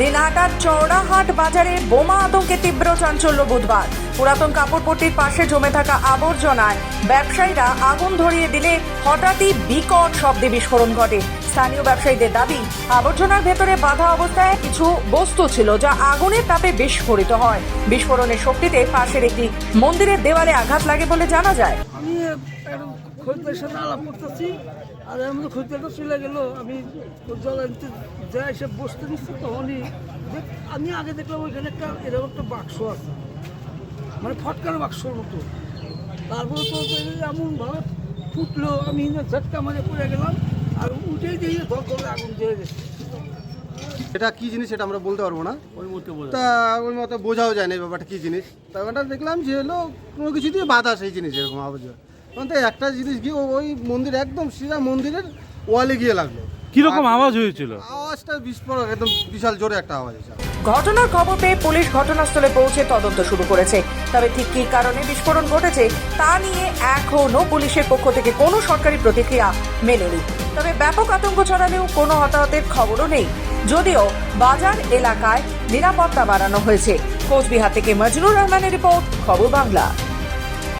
দিনহাটার চৌড়াহাট বাজারে বোমা আতঙ্কে তীব্র চাঞ্চল্য বুধবার। পুরাতন কাপড়পট্টির পাশে জমে থাকা আবর্জনায় ব্যবসায়ীরা আগুন ধরিয়ে দিলে হঠাৎই বিকট শব্দে বিস্ফোরণ ঘটে। স্থানীয় ব্যবসায়ীদের দাবি, আবর্জনার ভেতরে বাধা অবস্থায় কিছু বস্তু ছিল যা আগুনের তাপে বিস্ফোরিত হয়। বিস্ফোরণের শক্তিতে পাশের একটি মন্দিরের দেওয়ালে আঘাত লাগে বলে জানা যায়। আমি একদম খরিদ্দারের সাথে আলাপ করতেছি, আর এর মধ্যে খরিদ্দারটা চলে গেল। আমি জল আনতে যা এসে বসতে নিচ্ছি তখনই আমি আগে দেখলাম ওইখানে একটা এরকম একটা বাক্স আছে। মানে ফটকানো বাক্সর মতো। তারপরে তো এমনভাবে ফুটলো, আমি ঝটকা মারে পড়ে গেলাম। আর উঠেই দিয়ে ধর করে আগুন ধরে গেছে। এটা কি জিনিস সেটা আমরা বলতে পারব না? ওই মতো তা ওই মতো বোঝাও যায় না এই ব্যাপারটা কি জিনিস। তা ওটা দেখলাম যে হলো কোনো কিছু দিয়ে বাধা সেই জিনিস এরকম আওয়াজ তখন তো একটা জিনিস গিয়ে ওই মন্দির একদম সিধা মন্দিরের ওয়ালে গিয়ে লাগল। কীরকম আওয়াজ হয়েছিল? আওয়াজটা বিস্ফোরক একদম বিশাল জোরে একটা আওয়াজ এসে ঘটনার খবর পেয়ে পুলিশ ঘটনাস্থলে পৌঁছে তদন্ত শুরু করেছে। তবে ঠিক কী কারণে বিস্ফোরণ ঘটেছে তা নিয়ে এখনও পুলিশের পক্ষ থেকে কোনো সরকারি প্রতিক্রিয়া মেলেনি। তবে ব্যাপক আতঙ্ক ছড়ালেও কোনো হতাহতের খবরও নেই। যদিও বাজার এলাকায় নিরাপত্তা বাড়ানো হয়েছে। কোচবিহার থেকে মজরুর রহমানের রিপোর্ট, খবর বাংলা।